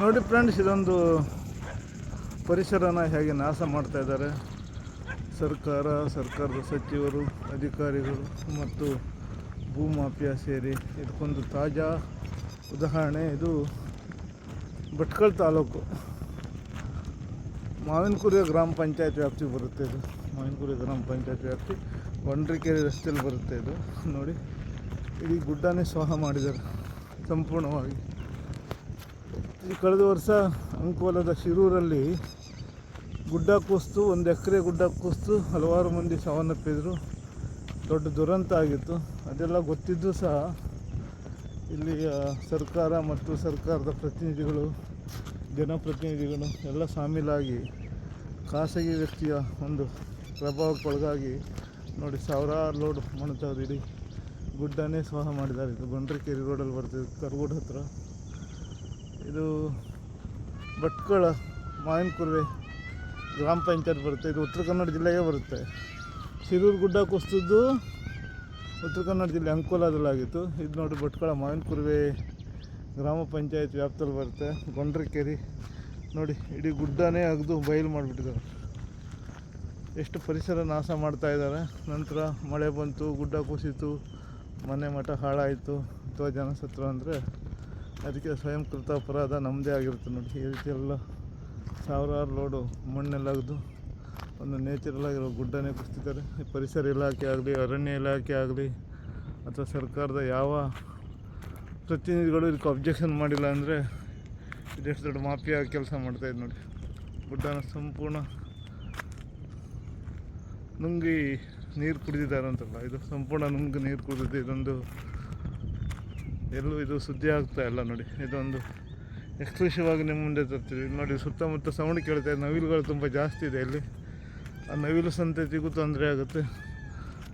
ನೋಡಿ ಫ್ರೆಂಡ್ಸ್, ಇದೊಂದು ಪರಿಸರನ ಹೇಗೆ ನಾಶ ಮಾಡ್ತಾ ಇದ್ದಾರೆ. ಸರ್ಕಾರ, ಸರ್ಕಾರದ ಸಚಿವರು, ಅಧಿಕಾರಿಗಳು ಮತ್ತು ಭೂಮಾಫಿಯಾ ಸೇರಿ ಇದಕ್ಕೊಂದು ತಾಜಾ ಉದಾಹರಣೆ. ಇದು ಭಟ್ಕಳ ತಾಲೂಕು. ಮಾವಿನಕುರಿಯ ಗ್ರಾಮ ಪಂಚಾಯತ್ ವ್ಯಾಪ್ತಿ ಬರುತ್ತೆ ಇದು. ಮಾವಿನಕುರಿ ಗ್ರಾಮ ಪಂಚಾಯತ್ ವ್ಯಾಪ್ತಿ, ಬಂಡ್ರಿಕೆರೆ ರಸ್ತೆಯಲ್ಲಿ ಬರುತ್ತೆ ಇದು. ನೋಡಿ ಇಡೀ ಗುಡ್ಡನೇ ಸ್ವಾಹ ಮಾಡಿದ್ದಾರೆ, ಸಂಪೂರ್ಣವಾಗಿ. ಈ ಕಳೆದ ವರ್ಷ ಅಂಕೋಲದ ಶಿರೂರಲ್ಲಿ ಗುಡ್ಡ ಕುಸ್ತು, ಒಂದು ಎಕರೆ ಗುಡ್ಡ ಕುಸ್ತು ಹಲವಾರು ಮಂದಿ ಸಾವನ್ನಪ್ಪಿದ್ರು. ದೊಡ್ಡ ದುರಂತ ಆಗಿತ್ತು. ಅದೆಲ್ಲ ಗೊತ್ತಿದ್ದು ಸಹ ಇಲ್ಲಿಯ ಸರ್ಕಾರ ಮತ್ತು ಸರ್ಕಾರದ ಪ್ರತಿನಿಧಿಗಳು, ಜನಪ್ರತಿನಿಧಿಗಳು ಎಲ್ಲ ಸಾಮೀಲಾಗಿ ಖಾಸಗಿ ವ್ಯಕ್ತಿಯ ಒಂದು ಪ್ರಭಾವಕ್ಕೊಳಗಾಗಿ ನೋಡಿ ಸಾವಿರಾರು ಲೋಡ್ ತೆಗೆದು ಇಡೀ ಗುಡ್ಡನೇ ಸ್ವಾಹ ಮಾಡಿದ್ದಾರೆ. ಇದು ಗೊಂಡ್ರಿಕೇರಿ ರೋಡಲ್ಲಿ ಬರ್ತಿದೆ, ಕರ್ಗೋಡ್ ಹತ್ರ. ಇದು ಭಟ್ಕಳ, ಮಾವಿನಕುರ್ವೆ ಗ್ರಾಮ ಪಂಚಾಯತ್ ಬರುತ್ತೆ. ಇದು ಉತ್ತರ ಕನ್ನಡ ಜಿಲ್ಲೆಗೆ ಬರುತ್ತೆ. ಶಿರೂರು ಗುಡ್ಡ ಕುಸಿದ್ದು ಉತ್ತರ ಕನ್ನಡ ಜಿಲ್ಲೆ ಅಂಕೋಲಾದಲ್ಲಾಗಿತ್ತು. ಇದು ನೋಡಿ ಭಟ್ಕಳ, ಮಾವಿನಕುರ್ವೆ ಗ್ರಾಮ ಪಂಚಾಯತ್ ವ್ಯಾಪ್ತಲ್ಲಿ ಬರುತ್ತೆ. ಗೊಂಡ್ರಕೇರಿ. ನೋಡಿ, ಇಡೀ ಗುಡ್ಡನೇ ಅಗ್ದು ಬಯಲು ಮಾಡಿಬಿಟ್ಟಿದ್ದಾರೆ. ಎಷ್ಟು ಪರಿಸರ ನಾಶ ಮಾಡ್ತಾ ಇದ್ದಾರೆ. ನಂತರ ಮಳೆ ಬಂತು, ಗುಡ್ಡ ಕುಸಿತು, ಮನೆ ಮಠ ಹಾಳಾಯಿತು. ಅಥವಾ ಜನಸತ್ರ ಅಂದರೆ ಅದಕ್ಕೆ ಸ್ವಯಂ ಕೃತ ಅಪರಾಧ ನಮ್ಮದೇ ಆಗಿರುತ್ತೆ ನೋಡಿ. ಈ ರೀತಿ ಎಲ್ಲ ಸಾವಿರಾರು ಲೋಡು ಮಣ್ಣೆಲ್ಲ ಅಗ್ದು ಒಂದು ನೇಚರಲ್ ಆಗಿರೋ ಗುಡ್ಡನೇ ಕುಸ್ತಿದ್ದಾರೆ. ಈ ಪರಿಸರ ಇಲಾಖೆ ಆಗಲಿ, ಅರಣ್ಯ ಇಲಾಖೆ ಆಗಲಿ, ಅಥವಾ ಸರ್ಕಾರದ ಯಾವ ಪ್ರತಿನಿಧಿಗಳು ಇದಕ್ಕೆ ಅಬ್ಜೆಕ್ಷನ್ ಮಾಡಿಲ್ಲ ಅಂದರೆ ಇದೆಷ್ಟು ದೊಡ್ಡ ಮಾಫಿಯಾ ಕೆಲಸ ಮಾಡ್ತಾಯಿದ್ದು ನೋಡಿ. ಗುಡ್ಡನ ಸಂಪೂರ್ಣ ನುಂಗಿ ನೀರು ಕುಡಿದಿದ್ದಾರೆ ಅಂತಲ್ಲ ಇದು ಸಂಪೂರ್ಣ ನುಂಗಿ ನೀರು ಕುಡಿದಿದೆ ಇದೊಂದು ಎಲ್ಲೂ ಇದು ಸುದ್ದಿ ಆಗ್ತಾ ಇಲ್ಲ ನೋಡಿ. ಇದೊಂದು ಎಕ್ಸ್ಕ್ಲೂಸಿವ್ ಆಗಿ ನಿಮ್ಮ ಮುಂದೆ ತರ್ತೀವಿ. ನೋಡಿ ಸುತ್ತಮುತ್ತ ಸೌಂಡ್ ಕೇಳ್ತಾ ನವಿಲುಗಳು ತುಂಬ ಜಾಸ್ತಿ ಇದೆ ಇಲ್ಲಿ. ಆ ನವಿಲು ಸಂತತಿಗೂ ತೊಂದರೆ ಆಗುತ್ತೆ.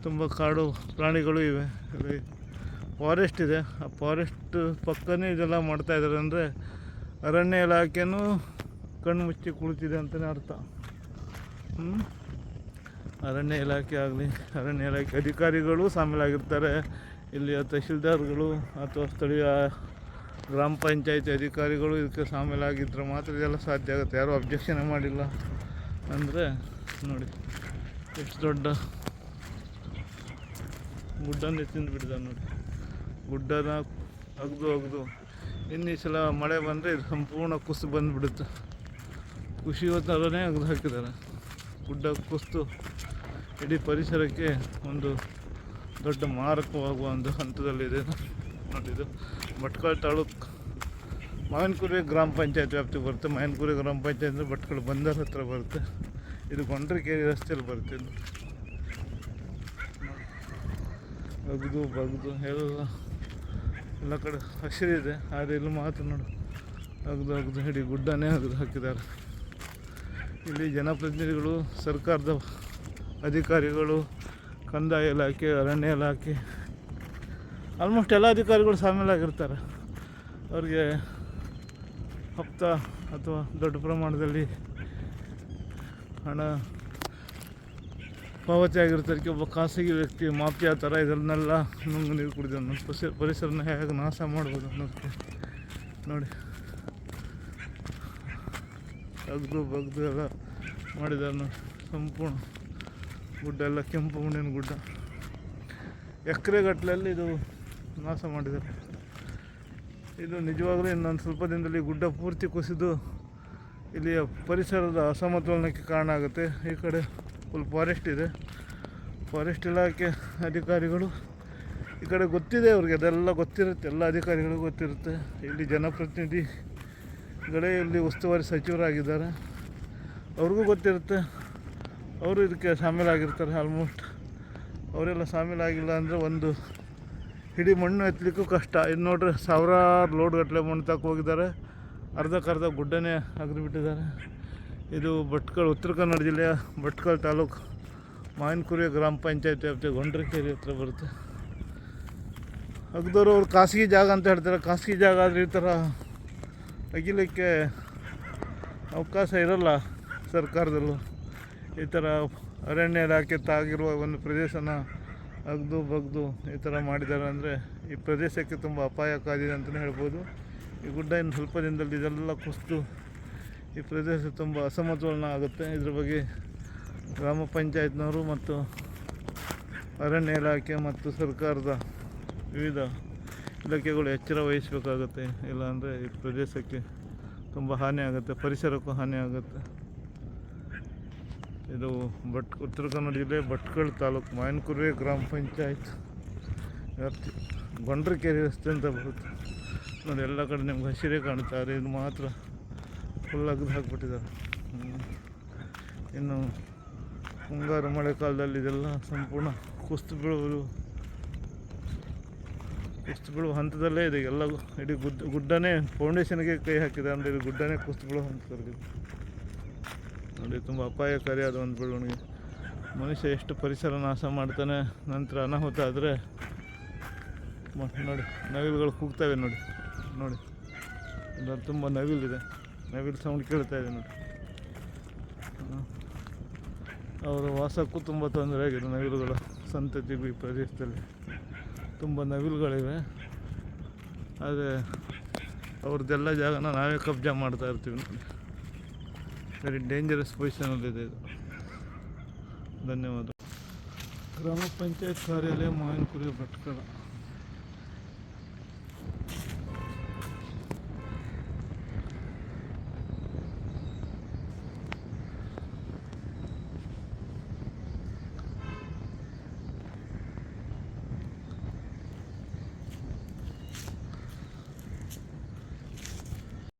ತುಂಬ ಕಾಡು ಪ್ರಾಣಿಗಳು ಇವೆ. ಇಲ್ಲಿ ಫಾರೆಸ್ಟ್ ಇದೆ. ಆ ಫಾರೆಸ್ಟ್ ಪಕ್ಕನೇ ಇದೆಲ್ಲ ಮಾಡ್ತಾ ಇದ್ದಾರೆ ಅಂದರೆ ಅರಣ್ಯ ಇಲಾಖೆನೂ ಕಣ್ಣು ಮುಚ್ಚಿ ಕುಳಿತಿದೆ ಅಂತಲೇ ಅರ್ಥ? ಅರಣ್ಯ ಇಲಾಖೆ ಆಗಲಿ, ಅರಣ್ಯ ಇಲಾಖೆ ಅಧಿಕಾರಿಗಳು ಶಾಮೀಲಾಗಿರ್ತಾರೆ ಇಲ್ಲಿಯ ತಹಶೀಲ್ದಾರ್ಗಳು ಅಥವಾ ಸ್ಥಳೀಯ ಗ್ರಾಮ ಪಂಚಾಯತಿ ಅಧಿಕಾರಿಗಳು ಇದಕ್ಕೆ ಶಾಮೀಲಾಗಿದ್ದರೆ ಮಾತ್ರ ಇದೆಲ್ಲ ಸಾಧ್ಯ ಆಗುತ್ತೆ. ಯಾರೂ ಅಬ್ಜೆಕ್ಷನ್ ಮಾಡಿಲ್ಲ ಅಂದರೆ ನೋಡಿ, ಎಷ್ಟು ದೊಡ್ಡ ಗುಡ್ಡನ್ನೇ ತಿಂದು ನೋಡಿ. ಗುಡ್ಡನ ಅಗ್ದು ಅಗ್ದು. ಇನ್ನೀ ಸಲ ಮಳೆ ಬಂದರೆ ಇದು ಸಂಪೂರ್ಣ ಕುಸು ಬಂದುಬಿಡುತ್ತೆ. ಖುಷಿ ಥರನೇ ಅಗ್ದು ಹಾಕಿದ್ದಾರೆ. ಗುಡ್ಡ ಕುಸ್ತು ಇಡೀ ಪರಿಸರಕ್ಕೆ ಒಂದು ದೊಡ್ಡ ಮಾರಕವಾಗುವ ಒಂದು ಹಂತದಲ್ಲಿದೆ ನೋಡಿದ್ದು. ಭಟ್ಕಳ ತಾಲೂಕು ಮಾವಿನಕುರಿ ಗ್ರಾಮ ಪಂಚಾಯತ್ ವ್ಯಾಪ್ತಿ ಬರುತ್ತೆ. ಮಾವಿನಕುರಿ ಗ್ರಾಮ ಪಂಚಾಯತ್ ಅಂದರೆ ಭಟ್ಕಳ ಬಂದರ್ ಹತ್ರ ಬರುತ್ತೆ. ಇದು ಗೊಂಡ್ರಿಕೇರಿ ರಸ್ತೆಯಲ್ಲಿ ಬರುತ್ತೆ ಬಗ್ದು ಬಗ್ದು ಎಲ್ಲ ಎಲ್ಲ ಕಡೆ ಹಸಿರಿದೆ ಆದರೆ ಇಲ್ಲಿ ಮಾತ್ರ ನೋಡು. ಅಗ್ದು ಅಗ್ದು ಹಿಡಿ ಗುಡ್ಡನೇ ಅಗ್ದು ಹಾಕಿದ್ದಾರೆ. ಇಲ್ಲಿ ಜನಪ್ರತಿನಿಧಿಗಳು, ಸರ್ಕಾರದ ಅಧಿಕಾರಿಗಳು ಕಂದಾಯ ಇಲಾಖೆ, ಅರಣ್ಯ ಇಲಾಖೆ ಆಲ್ಮೋಸ್ಟ್ ಎಲ್ಲ ಅಧಿಕಾರಿಗಳು ಶಾಮೀಲಾಗಿರ್ತಾರೆ ಅವ್ರಿಗೆ ಹಪ್ತ ಅಥವಾ ದೊಡ್ಡ ಪ್ರಮಾಣದಲ್ಲಿ ಹಣ ಪಾವತಿ ಆಗಿರ್ತಾರೆ ಒಬ್ಬ ಖಾಸಗಿ ವ್ಯಕ್ತಿ ಮಾಫಿಯಾ ಥರ ಇದನ್ನೆಲ್ಲ ನುಂಗು ನೀರು ಕುಡಿದ ಪರಿಸರ ಪರಿಸರನ ಹೇಗೆ ನಾಶ ಮಾಡ್ಬೋದು ಅನ್ನೋದಕ್ಕೆ ನೋಡಿ. ಅಗ್ದು ಬಗ್ದು ಎಲ್ಲ ಮಾಡಿದ್ದಾರೆ ಸಂಪೂರ್ಣ ಗುಡ್ಡ, ಎಲ್ಲ ಕೆಂಪು ಮಣ್ಣಿನ ಗುಡ್ಡ. ಎಕರೆಗಟ್ಟಲೆಯಲ್ಲಿ ಇದು ನಾಶ ಮಾಡಿದ್ದಾರೆ. ಇದು ನಿಜವಾಗಲೂ ಇನ್ನೊಂದು ಸ್ವಲ್ಪ ದಿನದಲ್ಲಿ ಗುಡ್ಡ ಪೂರ್ತಿ ಕುಸಿದು ಇಲ್ಲಿಯ ಪರಿಸರದ ಅಸಮತೋಲನಕ್ಕೆ ಕಾರಣ ಆಗುತ್ತೆ. ಈ ಕಡೆ ಫುಲ್ ಫಾರೆಸ್ಟ್ ಇದೆ. ಫಾರೆಸ್ಟ್ ಇಲಾಖೆ ಅಧಿಕಾರಿಗಳು, ಈ ಕಡೆ ಗೊತ್ತಿದೆ ಅವ್ರಿಗೆ, ಅದೆಲ್ಲ ಗೊತ್ತಿರುತ್ತೆ, ಎಲ್ಲ ಅಧಿಕಾರಿಗಳಿಗೂ ಗೊತ್ತಿರುತ್ತೆ. ಇಲ್ಲಿ ಜನಪ್ರತಿನಿಧಿಗಳೇ ಇಲ್ಲಿ ಉಸ್ತುವಾರಿ ಸಚಿವರಾಗಿದ್ದಾರೆ. ಅವ್ರಿಗೂ ಗೊತ್ತಿರುತ್ತೆ. ಅವರು ಇದಕ್ಕೆ ಶಾಮೀಲಾಗಿರ್ತಾರೆ ಆಲ್ಮೋಸ್ಟ್ ಅವರೆಲ್ಲ ಶಾಮೀಲಾಗಿಲ್ಲ ಅಂದರೆ ಒಂದು ಇಡೀ ಮಣ್ಣು ಎತ್ತಲಿಕ್ಕೂ ಕಷ್ಟ. ಇದು ನೋಡ್ರಿ, ಸಾವಿರಾರು ಲೋಡ್ಗಟ್ಟಲೆ ಮಣ್ಣು ತಕ್ಕ ಹೋಗಿದ್ದಾರೆ. ಅರ್ಧಕ್ಕರ್ಧ ಗುಡ್ಡನೇ ಅಗ್ರಿಬಿಟ್ಟಿದ್ದಾರೆ. ಇದು ಭಟ್ಕಳ, ಉತ್ತರ ಕನ್ನಡ ಜಿಲ್ಲೆಯ ಭಟ್ಕಳ ತಾಲೂಕು. ಮಾವಿನಕುರಿ ಗ್ರಾಮ ಪಂಚಾಯತ್ ವ್ಯಾಪ್ತಿ ಗೊಂಡ್ರಕೇರಿ ಹತ್ರ ಬರುತ್ತೆ. ಅಗ್ದವರು ಅವ್ರು ಖಾಸಗಿ ಜಾಗ ಅಂತ ಹೇಳ್ತಾರೆ. ಖಾಸಗಿ ಜಾಗ ಆದರೆ ಈ ಥರ ಅಗಿಲಿಕ್ಕೆ ಅವಕಾಶ ಇರಲ್ಲ ಸರ್ಕಾರದಲ್ಲೂ. ಈ ಥರ ಅರಣ್ಯ ಇಲಾಖೆ ತಾಗಿರುವ ಒಂದು ಪ್ರದೇಶನ ಅಗ್ದು ಬಗ್ದು ಈ ಥರ ಮಾಡಿದ್ದಾರೆ ಅಂದರೆ ಈ ಪ್ರದೇಶಕ್ಕೆ ತುಂಬ ಅಪಾಯಕಾರಿದೆ ಅಂತಲೇ ಹೇಳ್ಬೋದು. ಈ ಗುಡ್ಡ ಇನ್ನು ಸ್ವಲ್ಪ ದಿನದಲ್ಲಿ ಇದೆಲ್ಲ ಕುಸಿದು ಈ ಪ್ರದೇಶ ತುಂಬ ಅಸಮತೋಲನ ಆಗುತ್ತೆ. ಇದ್ರ ಬಗ್ಗೆ ಗ್ರಾಮ ಪಂಚಾಯತ್ನವರು ಮತ್ತು ಅರಣ್ಯ ಇಲಾಖೆ ಮತ್ತು ಸರ್ಕಾರದ ವಿವಿಧ ಇಲಾಖೆಗಳು ಎಚ್ಚರ ವಹಿಸಬೇಕಾಗುತ್ತೆ. ಇಲ್ಲಾಂದರೆ ಈ ಪ್ರದೇಶಕ್ಕೆ ತುಂಬ ಹಾನಿ ಆಗುತ್ತೆ, ಪರಿಸರಕ್ಕೂ ಹಾನಿ ಆಗುತ್ತೆ. ಇದು ಭಟ್, ಉತ್ತರ ಕನ್ನಡ ಜಿಲ್ಲೆ ಭಟ್ಕಳ ತಾಲೂಕು ಮಾಯನಕುರ್ವೆ ಗ್ರಾಮ ಪಂಚಾಯತ್. ವ್ಯಾಪ್ತಿ ಬಂಡ್ರಕೆರೆ ರಸ್ತೆ ಅಂತ ಬರುತ್ತೆ. ನೋಡಿ, ಎಲ್ಲ ಕಡೆ ನಿಮ್ಗೆ ಹಸಿರೇ ಕಾಣ್ತಾರೆ ಇದು ಮಾತ್ರ ಫುಲ್ ಅಗ್ದು ಹಾಕ್ಬಿಟ್ಟಿದ್ದಾರೆ. ಇನ್ನು ಮುಂಗಾರು ಮಳೆಗಾಲದಲ್ಲಿ ಇದೆಲ್ಲ ಸಂಪೂರ್ಣ ಕುಸ್ತು ಬೀಳುವುದು, ಕುಸ್ತು ಬೀಳುವ ಹಂತದಲ್ಲೇ ಇದೆ. ಎಲ್ಲ ಇಡೀ ಗುಡ್ಡ, ಗುಡ್ಡನೇ ಫೌಂಡೇಶನ್ಗೆ ಕೈ ಹಾಕಿದೆ. ಅಂದರೆ ಇದು ಗುಡ್ಡನೇ ಕುಸ್ತು ಬೀಳುವ ಹಂತದಲ್ಲಿ ನೋಡಿ, ತುಂಬ ಅಪಾಯಕಾರಿಯಾದ ಒಂದು ಬೆಳವಣಿಗೆ ಮನುಷ್ಯ ಎಷ್ಟು ಪರಿಸರ ನಾಶ ಮಾಡ್ತಾನೆ, ನಂತರ ಅನಾಹುತ ಆದರೆ ನೋಡಿ, ನವಿಲುಗಳು ಕೂಗ್ತವೆ ನೋಡಿ ನೋಡಿ. ಇದರಲ್ಲಿ ತುಂಬ ನವಿಲಿದೆ. ನವಿಲು ಸೌಂಡ್ ಕೇಳ್ತಾ ಇದೆ ನೋಡಿ. ಅವರ ವಾಸಕ್ಕೂ ತುಂಬ ತೊಂದರೆ ಆಗಿದೆ ನವಿಲುಗಳ ಸಂತತಿಗೂ ಈ ಪ್ರದೇಶದಲ್ಲಿ. ತುಂಬ ನವಿಲುಗಳಿವೆ. ಆದರೆ ಅವ್ರದ್ದೆಲ್ಲ ಜಾಗನ ನಾವೇ ಕಬ್ಜಾ ಮಾಡ್ತಾ ಇರ್ತೀವಿ ನೋಡಿ. ವೆರಿ ಡೇಂಜರಸ್ ಪೊಸಿಷನಲ್ಲಿದೆ ಇದು ಧನ್ಯವಾದ. ಗ್ರಾಮ ಪಂಚಾಯತ್ ಕಾರ್ಯಾಲಯ ಮಾವಿನಕುರಿ ಭಟ್ಕಳ.